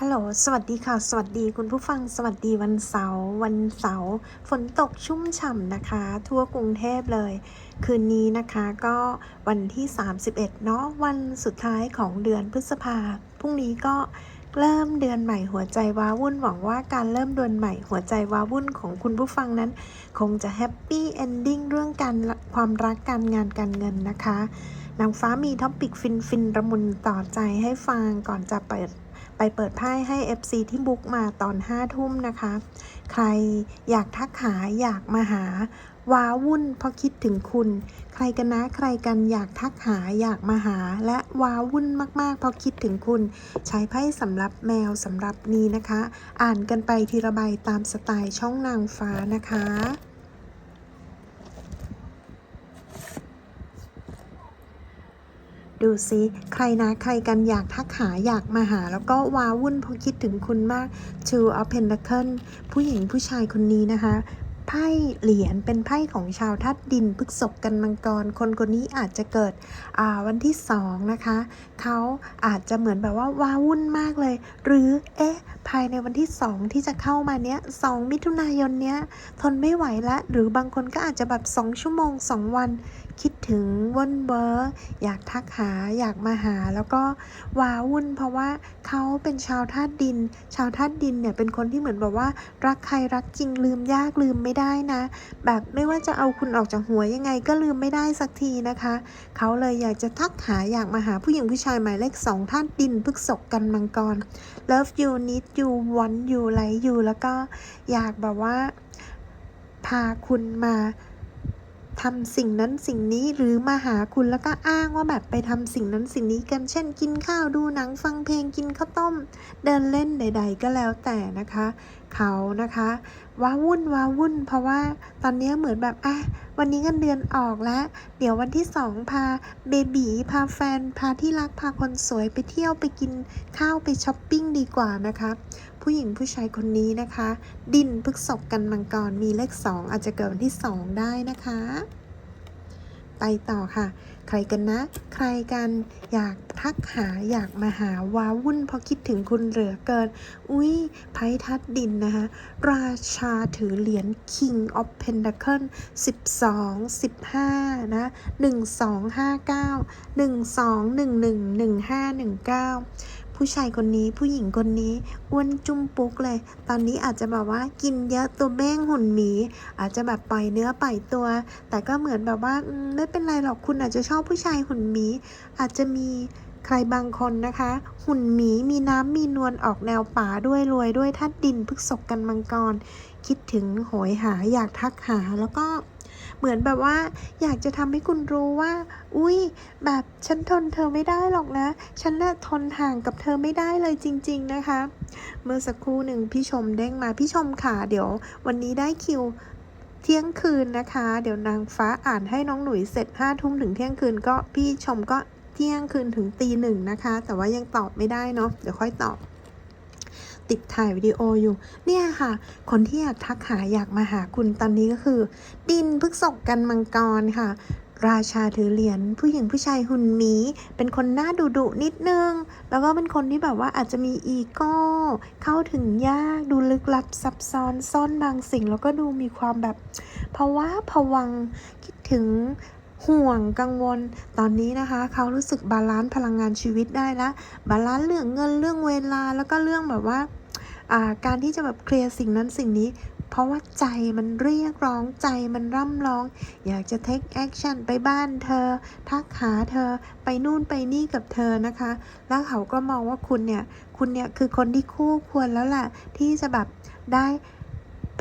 ฮัลโหล สวัสดีค่ะ สวัสดีคุณผู้ฟัง สวัสดีวันเสาร์ วันเสาร์ ฝนตกชุ่มฉ่ำนะคะ ทั่วกรุงเทพเลย คืนนี้นะคะก็วันที่ 31 เนาะ วันสุดท้ายของเดือนพฤษภา พรุ่งนี้ก็เริ่มเดือนใหม่หัวใจว้าวุ่นหวังว่าการเริ่มเดือนใหม่หัวใจว้าวุ่นของคุณผู้ฟังนั้น คงจะแฮปปี้เอนดิ้งเรื่องการความรักการงานการเงินนะคะนางฟ้ามีท็อปิกฟินฟินระมุนต่อใจให้ฟังก่อนจะเปิด ไปเปิดไพ่ให้ FC ที่บุ๊กมาตอน5ทุ่มนะคะ ใครอยากทักหาอยากมาหาว้าวุ่นเพราะคิดถึงคุณ ใครกันนะใครกันอยากทักหาอยากมาหา และว้าวุ่นมากๆเพราะคิดถึงคุณ ใช้ไพ่สำหรับแมวสำหรับนี้นะคะ อ่านกันไปทีละใบตามสไตล์ช่องนางฟ้านะคะ ดูซิใครนะใครกันอยากทักหาอยากมาหา แล้วก็ว้าวุ่นเพราะคิดถึงคุณมาก Two of Pentacle ผู้หญิงผู้ชายคนนี้นะคะไพ่เหรียญเป็นไพ่ของชาวธาตุดินพฤกษบกันมังกร คนคนนี้อาจจะเกิดวันที่สองนะคะ เขาอาจจะเหมือนแบบว่าว้าวุ่นมากเลย หรือเอ๊ะ ภายในวันที่สองที่จะเข้ามาเนี้ยสองมิถุนายนเนี้ย ทนไม่ไหวละ หรือบางคนก็อาจจะแบบ2ชั่วโมง2วัน คิดถึงวนเบอร์อยากทักหาอยากมาหา แล้วก็ว้าวุ่น เพราะว่าเขาเป็นชาวธาตุดิน ชาวธาตุดินเนี่ยเป็นคนที่เหมือนแบบว่า รักใครรักจริงลืมยากลืมไม่ได้นะ แบบไม่ว่าจะเอาคุณออกจากหัวยังไงก็ลืมไม่ได้สักทีนะคะ เขาเลยอยากจะทักหาอยากมาหาผู้หญิงผู้ชายหมายเลขสองธาตุดินพฤกษกกันมังกร love you need you want you like you แล้วก็อยากแบบว่าพาคุณมา ทำสิ่งนั้นสิ่งนี้หรือมาหาคุณแล้วก็อ้างว่าแบบไปทำสิ่งนั้นสิ่งนี้กันเช่น กินข้าวดูหนังฟังเพลงกินข้าวต้ม เดินเล่นใด ๆ ก็แล้วแต่นะคะ เขานะคะว้าวุ่นว้าวุ่น เพราะว่าตอนนี้เหมือนแบบอะวันนี้เงินเดือนออกแล้ว เดี๋ยววันที่สองพาเบบีพาแฟน พาที่รักพาคนสวยไปเที่ยวไปกินข้าวไปช้อปปิ้งดีกว่านะคะ ผู้หญิงผู้ชายคนนี้นะคะ ดินพฤกษบกันมังกรมีเลขสองอาจจะเกิดวันที่สองได้นะคะ ไปต่อค่ะ ใครกันนะ ใครกันอยากทักหาอยากมาหาว้าวุ่นเพราะคิดถึงคุณเหลือเกิน อุ้ยไพ่ทัดดินนะคะ ราชาถือเหรียญ King of Pentacle 12 15 นะ 1259 1211 1519 ผู้ชายคนนี้ผู้หญิงคนนี้อ้วนจุ้มปุ๊กเลย ตอนนี้อาจจะแบบว่ากินเยอะตัวเบ้งหุ่นหมี อาจจะแบบปล่อยเนื้อปล่อยตัว แต่ก็เหมือนแบบว่าไม่เป็นไรหรอกคุณอาจจะชอบผู้ชายหุ่นหมี อาจจะมีใครบางคนนะคะ หุ่นหมีมีน้ำมีนวลออกแนวป่าด้วยรวยด้วยธาตุดินพฤกษกกันมังกร คิดถึงโหยหาอยากทักหาแล้วก็ เหมือนแบบว่า อยากจะทำให้คุณรู้ว่า อุ้ยแบบฉันทนเธอไม่ได้หรอกนะ ฉันน่ะทนห่างกับเธอไม่ได้เลยจริง ๆนะคะ เมื่อสักครู่หนึ่งพี่ชมเด้งมาพี่ชมค่ะเดี๋ยว วันนี้ได้คิวเที่ยงคืนนะคะ เดี๋ยวนางฟ้าอ่านให้น้องหนุ่ยเสร็จห้าทุ่มถึงเที่ยงคืนก็พี่ชมก็เที่ยงคืนถึงตีหนึ่งนะคะ แต่ว่ายังตอบไม่ได้เนาะเดี๋ยวค่อยตอบ ติดถ่ายวิดีโออยู่ เนี่ยค่ะ คนที่อยากทักหาอยากมาหาคุณตอนนี้ก็คือ ดินพฤกษกกันมังกรค่ะ ราชาถือเหรียญผู้หญิงผู้ชายหุ่นหมี เป็นคนหน้าดุดุนิดนึง แล้วก็เป็นคนที่แบบว่าอาจจะมีอีโก้ เข้าถึงยากดูลึกลับซับซ้อนซ่อนบางสิ่ง แล้วก็ดูมีความแบบภาวะผวังคิดถึง ห่วงกังวล ตอนนี้นะคะ เขารู้สึกบาลานซ์พลังงานชีวิตได้แล้วบาลานซ์เรื่องเงินเรื่องเวลาแล้วก็เรื่องแบบว่าอ่าการที่จะแบบเคลียร์สิ่งนั้นสิ่งนี้ เพราะว่าใจมันเรียกร้องใจมันร่ำร้อง อยากจะเทคแอคชั่นไปบ้านเธอ ทักหาเธอไปนู่นไปนี่กับเธอนะคะ แล้วเขาก็มองว่าคุณเนี่ย คุณเนี่ยคือคนที่คู่ควรแล้วแหละที่จะแบบได้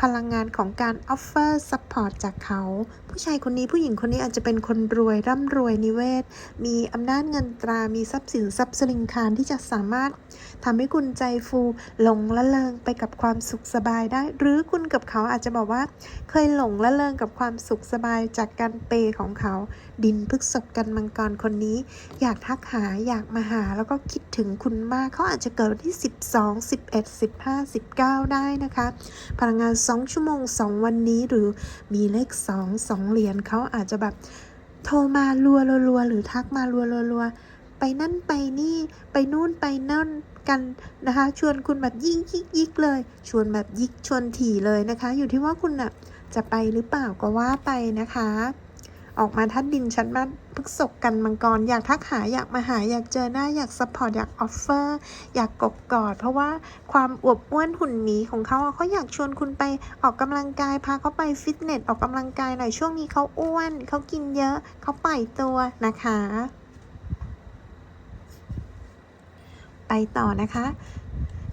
พลังงานของการ offer support จากเขา ผู้ชายคนนี้ผู้หญิงคนนี้อาจจะเป็นคนรวยร่ำรวยนิเวศ มีอำนาจเงินตรา มีทรัพย์สินทรัพย์สลิงคารที่จะสามารถทำให้คุณใจฟูหลงละเลงไปกับความสุขสบายได้ หรือคุณกับเขาอาจจะบอกว่า เคยหลงละเลงกับความสุขสบายจากการเปของเขา ดินพฤกษบกันมังกรคนนี้ อยากทักหาอยากมาหาแล้วก็คิดถึงคุณมากเขาอาจจะเกิดที่ 12 11 15 19 ได้นะคะ พลังงาน2 ชั่วโมง 2 วันนี้หรือมีเลข 2 2 เหรียญเขาอาจจะแบบโทรมารัวรัวหรือทักมารัวรัวไปนั่นไปนี่ไปนู่นไปนั่นกันนะคะ ชวนคุณแบบยิกยิกยิกเลย ชวนแบบยิกชวนถี่เลยนะคะ อยู่ที่ว่าคุณน่ะจะไปหรือเปล่าก็ว่าไปนะคะ ออกมาทัดดินฉันมาพึกษกกันมังกร อยากทักหาอยากมาหาอยากเจอหน้าอยากสปอร์ตอยากออฟเฟอร์อยากกบกอด เพราะว่าความอวบอ้วนหุ่นหมีของเขาเขาอยากชวนคุณไปออกกำลังกายพาเขาไปฟิตเนสออกกำลังกายหน่อยช่วงนี้เขาอ้วนเขากินเยอะเขาปล่อยตัวนะคะ ไปต่อนะคะ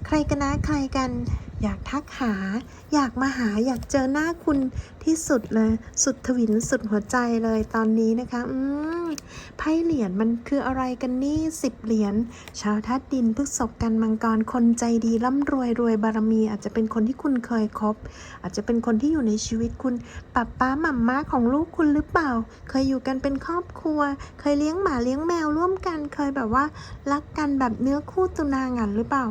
ใครกันนะใครกัน อยากทักหา อยากมาหาอยากเจอหน้าคุณที่สุดเลย สุดทวินสุดหัวใจเลยตอนนี้นะคะ อืมไพ่เหรียญมันคืออะไรกันนี่สิบเหรียญชาวทัดดินพฤกษกกันมังกรคนใจดีร่ำรวยรวยบารมี อาจจะเป็นคนที่คุณเคยคบ อาจจะเป็นคนที่อยู่ในชีวิตคุณป้าป้าหม่ำม้าของลูกคุณหรือเปล่า เคยอยู่กันเป็นครอบครัว เคยเลี้ยงหมาเลี้ยงแมวร่วมกันเคยแบบว่ารักกันแบบเนื้อคู่ตุนางันหรือเปล่า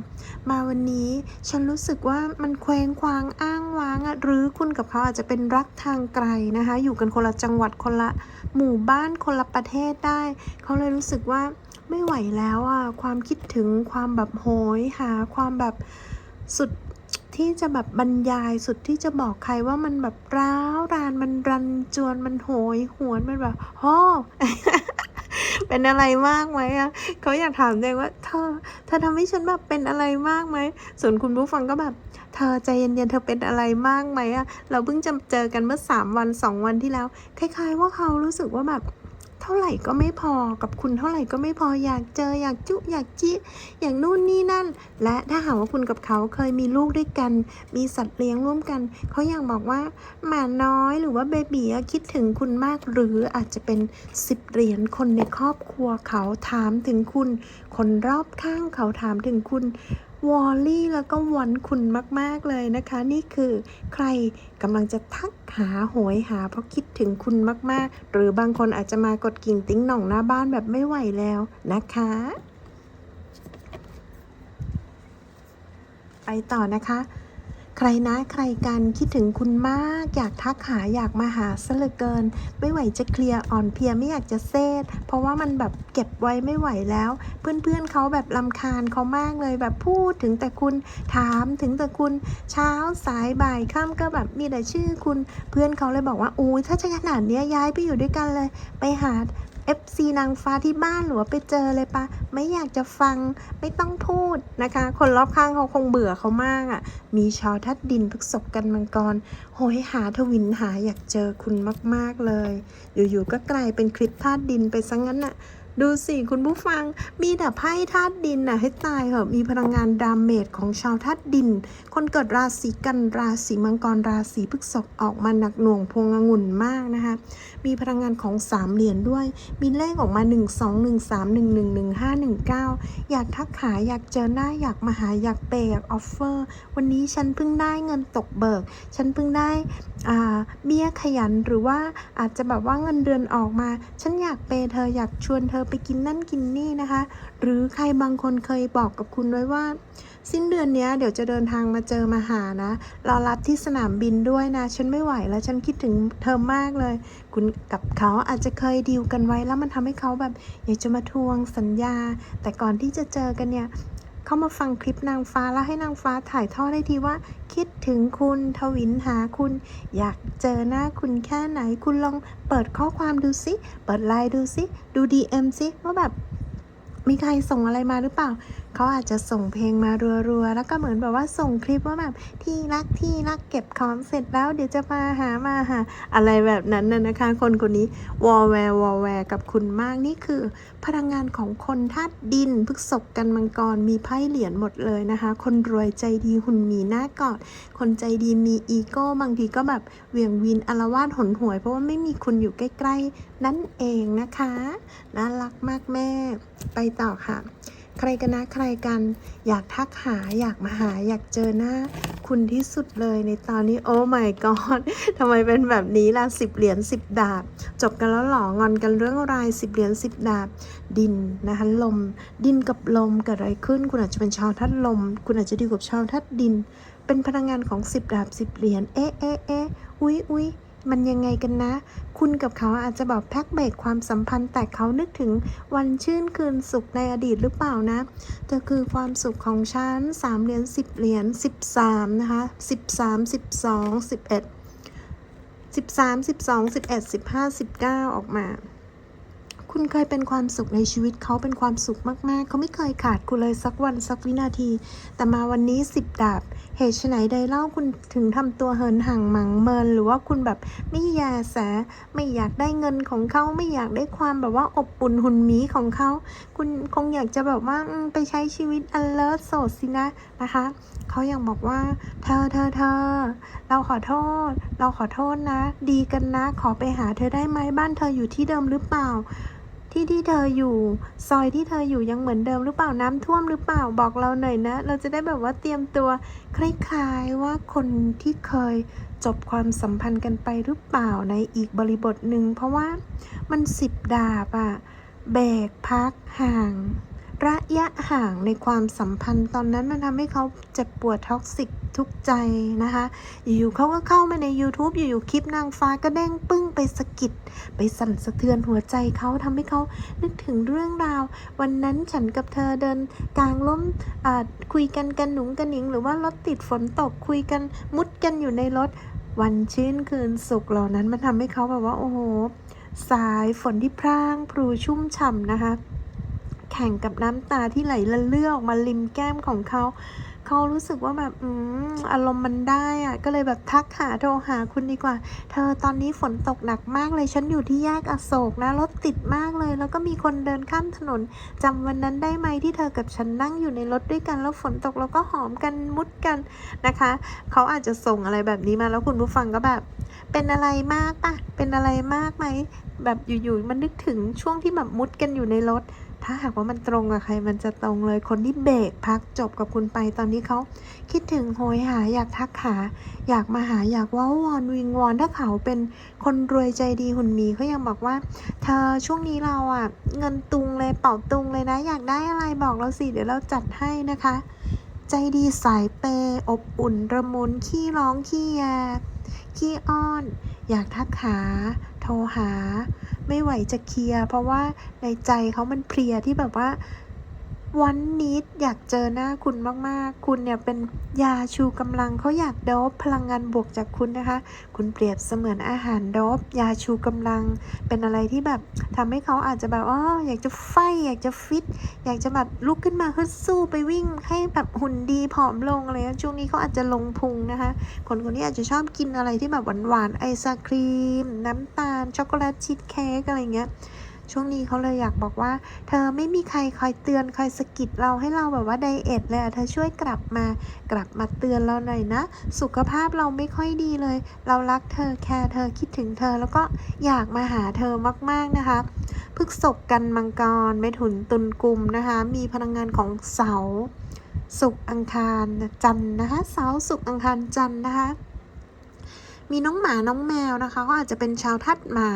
มาวันนี้ฉันรู้สึกว่ามันเคว้งคว้างอ้างว้างอะหรือคุณกับเขาอาจจะเป็นรักทางไกลนะคะ อยู่กันคนละจังหวัดคนละหมู่บ้านคนละประเทศได้ เขาเลยรู้สึกว่าไม่ไหวแล้วอะความคิดถึงความแบบโหยหา ความแบบสุดที่จะแบบบรรยายสุดที่จะบอกใครว่ามันแบบร้าวรานมันรันจวนมันโหยหวนมันแบบโอ้ เป็นอะไรมากไหมอะเขาอยากถามตัวเองว่าเธอเธอทำให้ฉันแบบเป็นอะไรมากไหมส่วนคุณผู้ฟังก็แบบ เธอใจเย็นๆเธอเป็นอะไรมากไหมอะเราเพิ่งจะเจอกันเมื่อสามวันสองวันที่แล้ว คล้าย ๆ ว่าเขารู้สึกว่าแบบ ท่าไหร่ก็ไม่พอ กับคุณเท่าไหร่ก็ไม่พออยากเจออยากจุอยากจิอย่างนู่นนี่นั่น และถ้าหากว่าคุณกับเขาเคยมีลูกด้วยกัน มีสัตว์เลี้ยงร่วมกัน เขาอยากบอกว่าหมาน้อยหรือว่าเบบีคิดถึงคุณมากหรืออาจจะเป็นสิบเหรียญคนในครอบครัวเขาถามถึงคุณ คนรอบข้างเขาถามถึงคุณ วอลลี่แล้วก็วอนคุณมาก ๆ เลยนะคะ นี่คือใครกำลังจะทักหาโหยหา เพราะคิดถึงคุณมาก ๆ หรือบางคนอาจจะมากดกิ่งติ้งหน่องหน้าบ้านแบบไม่ไหวแล้วนะคะ ไปต่อนะคะ ใครนะใครกันคิดถึงคุณมาก อยากทักหาอยากมาหาซะเหลือเกิน ไม่ไหวจะเคลียร์อ่อนเพลียไม่อยากจะเซตเพราะว่ามันแบบเก็บไว้ไม่ไหวแล้ว เพื่อนๆเขาแบบลำคาญเขามากเลยแบบพูดถึงแต่คุณถามถึงแต่คุณเช้าสายบ่ายค่ำก็แบบมีแต่ชื่อคุณเพื่อนเขาเลยบอกว่าอุ้ยถ้าจะขนาดนี้ยย้ายไปอยู่ด้วยกันเลย ไปหา FC นางฟ้าที่บ้านหรือว่าไปเจอเลยปะไม่อยากจะฟังไม่ต้องพูดนะคะ คนรอบข้างเขาคงเบื่อเขามากอะ่ะ มีชาวทัดดินพึกษบกันมังกรโหยหาทวินหาอยากเจอคุณมากๆเลย อยู่ๆก็กลายเป็นคลิปธาดดินไปซะงั้นน่ะ ดูสิคุณผู้ฟังมีแต่ไพ่ธาตุดินน่ะให้ตายเหอะมีพลังงานดาเมจของชาวธาตุดิน คนเกิดราศีกันราศีมังกรราศีพฤษภออกมาหนักหน่วงพวงองุ่นมากนะคะ มีพลังงานของสามเหรียญด้วย มีเลขออกมา 1 2 1 3 1 1 1 5 1 9 อยากทักหาอยากเจอหน้าอยากมาหาอยากเปย์อยากออฟเฟอร์ วันนี้ฉันเพิ่งได้เงินตกเบิก ฉันเพิ่งได้อาเบี้ยขยันหรือว่าอาจจะแบบว่าเงินเดือนออกมา ฉันอยากเปย์เธออยากชวนเธอไปกินนั่นกินนี่นะคะ หรือใครบางคนเคยบอกกับคุณไว้ว่า สิ้นเดือนนี้เดี๋ยวจะเดินทางมาเจอมาหานะรอรับที่สนามบินด้วยนะ ฉันไม่ไหวแล้วฉันคิดถึงเธอมากเลย คุณกับเขาอาจจะเคยดีลกันไว้แล้วมันทำให้เขาแบบ อยากจะมาทวงสัญญา แต่ก่อนที่จะเจอกันเนี่ย เขามาฟังคลิปนางฟ้าแล้วให้นางฟ้าถ่ายทอดได้ทีว่า คิดถึงคุณทวินหาคุณ อยากเจอหน้าคุณแค่ไหน คุณลองเปิดข้อความดูซิ เปิดไลน์ดูซิ ดู DM ซิว่าแบบมีใครส่งอะไรมาหรือเปล่าเขาอาจจะส่งเพลงมารัวๆ แล้วก็เหมือนแบบว่าส่งคลิปว่าแบบที่รักที่รักเก็บของเสร็จแล้วเดี๋ยวจะมาหามาหาอะไรแบบนั้นน่ะนะคะ คนคนนี้วอลแวร์วอลแวร์กับคุณมากนี่คือ พลังงานของคนธาตุดินพฤกษบกันมังกรมีไพ่เหรียญหมดเลยนะคะ คนรวยใจดีหุ่นมีหน้ากอด คนใจดีมีอีโก้บางทีก็แบบเวียงวินอาวาสหนหวย เพราะว่าไม่มีคุณอยู่ใกล้ๆนั่นเองนะคะน่ารักมากแม่ไปต่อค่ะ ใครกันนะใครกัน อยากทักหาอยากมาหาอยากเจอหน้า คุณที่สุดเลยในตอนนี้โอ้ my god ทำไมเป็นแบบนี้ล่ะสิบเหรียญสิบดาบ จบกันแล้วหรองอนกันเรื่องอะไรสิบเหรียญสิบดาบ ดินนะคะลม ดินกับลมเกิดอะไรขึ้น คุณอาจจะเป็นชาวทัดลม คุณอาจจะดีกับชาวทัดดิน เป็นพลังงานของสิบดาบสิบเหรียญเอ๊ะเอ๊ะเอ๊ะอุ๊ยอุ๊ย มันยังไงกันนะ คุณกับเขาอาจจะแบบพักเบรกความสัมพันธ์ แต่เขานึกถึงวันชื่นคืนสุขในอดีตหรือเปล่านะเธอคือความสุขของฉันสามเหรียญสิบเหรียญสิบสามนะคะสิบสามสิบสองสิบเอ็ดสิบสามสิบสองสิบเอ็ดสิบห้าสิบเก้าออกมา คุณเคยเป็นความสุขในชีวิตเขาเป็นความสุขมากๆ เขาไม่เคยขาดคุณเลยสักวันสักวินาที แต่มาวันนี้สิบดาบ เหตุไฉนใดเล่าคุณถึงทำตัวเหินห่างหมังเมิน หรือว่าคุณแบบไม่แยแสไม่อยากได้เงินของเขาไม่อยากได้ความแบบว่าอบอุ่นหุ่นหมีของเขา คุณคงอยากจะแบบว่าไปใช้ชีวิตอันเลิศโสดสินะนะคะเขายังบอกว่า เธอเธอเธอเราขอโทษ เราขอโทษนะ ดีกันนะ ขอไปหาเธอได้ไหมบ้านเธออยู่ที่เดิมหรือเปล่า ที่ที่เธออยู่ ซอยที่เธออยู่ยังเหมือนเดิมหรือเปล่าน้ำท่วมหรือเปล่าบอกเราหน่อยนะ เราจะได้แบบว่าเตรียมตัวคล้ายๆว่าคนที่เคยจบความสัมพันธ์กันไปหรือเปล่าในอีกบริบทหนึ่งเพราะว่ามันสิบดาบอะเบกพักห่างระยะห่างในความสัมพันธ์ตอนนั้นมันทำให้เขาเจ็บปวดท็อกซิก ทุกใจนะคะ อยู่ๆเขาก็เข้ามาใน YouTube อยู่ๆคลิปนางฟ้าก็เด้งปึ้งไปสะกิด ไปสั่นสะเทือนหัวใจเขาทำให้เขานึกถึงเรื่องราว วันนั้นฉันกับเธอเดินกลางร่มคุยกันกันหนุงกันหนิง หรือว่ารถติดฝนตกคุยกันมุดกันอยู่ในรถวันชื่นคืนสุขเหล่านั้นมันทำให้เขาแบบว่าโอ้โหสายฝนที่พร่างพรูชุ่มฉ่ำนะคะ แข่งกับน้ำตาที่ไหลละเลือออกมาริมแก้มของเขา เขารู้สึกว่าแบบอืมอารมณ์มันได้อะก็เลยแบบทักหาโทรหาคุณดีกว่า เธอตอนนี้ฝนตกหนักมากเลย ฉันอยู่ที่แยกอโศกนะรถติดมากเลย แล้วก็มีคนเดินข้ามถนนจำวันนั้นได้ไหมที่เธอกับฉันนั่งอยู่ในรถด้วยกันแล้วฝนตกแล้วก็หอมกันมุดกันนะคะ เขาอาจจะส่งอะไรแบบนี้มาแล้วคุณผู้ฟังก็แบบ เป็นอะไรมากปะเป็นอะไรมากไหมแบบอยู่ๆมันนึกถึงช่วงที่แบบมุดกันอยู่ในรถ ถ้าหากว่ามันตรงกับใครมันจะตรงเลยคนที่เบรกพักจบกับคุณไปตอนนี้เขาคิดถึงโหยหาอยากทักหา อยากมาหาอยากว้าวอนวิงวอนถ้าเขาเป็นคนรวยใจดีหุ่นมีเขายังบอกว่า เธอช่วงนี้เราอะ เงินตุงเลยเป่าตุงเลยนะ อยากได้อะไรบอกเราสิเดี๋ยวเราจัดให้นะคะ ใจดีสายเปยอบอุ่นระมุนขี้ร้องขี้แยขี้อ้อน อยากทักหา โทรหา ไม่ไหวจะเคลียร์เพราะว่าในใจเขามันเพลียที่แบบว่า วันนี้อยากเจอหน้าคุณมากๆ คุณเนี่ยเป็นยาชูกำลังเขาอยากโดบพลังงานบวกจากคุณนะคะ คุณเปรียบเสมือนอาหารโดบยาชูกำลัง เป็นอะไรที่แบบทำให้เขาอาจจะแบบอ๋ออยากจะไฟอยากจะฟิต อยากจะแบบลุกขึ้นมาฮึดสู้ไปวิ่ง ให้แบบหุ่นดีผอมลงอะไรเงี้ช่วงนี้เขาอาจจะลงพุงนะคะ คนคนนี้อาจจะชอบกินอะไรที่แบบหวานๆไอศครีม น้ำตาลช็อกโกแลตชีสเค้กอะไรเงี้ย ช่วงนี้เขาเลยอยากบอกว่า เธอไม่มีใครคอยเตือนคอยสะกิดเราให้เราแบบว่าไดเอทเลยอะเธอช่วยกลับมากลับมาเตือนเราหน่อยนะ สุขภาพเราไม่ค่อยดีเลย เรารักเธอแคร์เธอคิดถึงเธอแล้วก็อยากมาหาเธอมาก ๆนะคะพฤกษบกันมังกรเมถุนตุลกุมนะคะ มีพลังงานของเสาร์ศุกร์อังคารจันนะคะเสาร์ศุกร์อังคารจันนะคะ มีน้องหมาน้องแมวนะคะเขาอาจจะเป็นชาวทัดหมา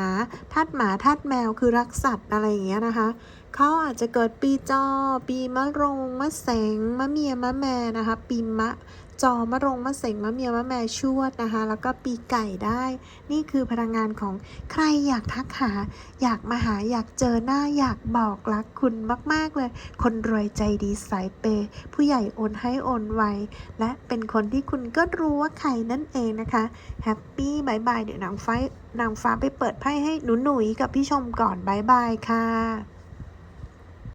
ทัดหมาทัดแมวคือรักสัตว์อะไรอย่างเงี้ยนะคะเขาอาจจะเกิดปีจอ ปีมะรง มะแสง มะเมีย มะแม่นะคะ ปีมะ จอมะรงมะเสงมะเมียมะแม่ชวดนะคะ แล้วก็ปีไก่ได้ นี่คือพลังงานของใครอยากทักหา อยากมาหาอยากเจอหน้าอยากบอกรักคุณมากๆเลย คนรวยใจดีสายเปย์ผู้ใหญ่โอนให้โอนไว และเป็นคนที่คุณก็รู้ว่าใครนั่นเองนะคะแฮปปี้บายบายเดี๋ยวนางฟ้านางฟ้าไปเปิดไพ่ให้หนูหนุยกับพี่ชมก่อนบายบายค่ะ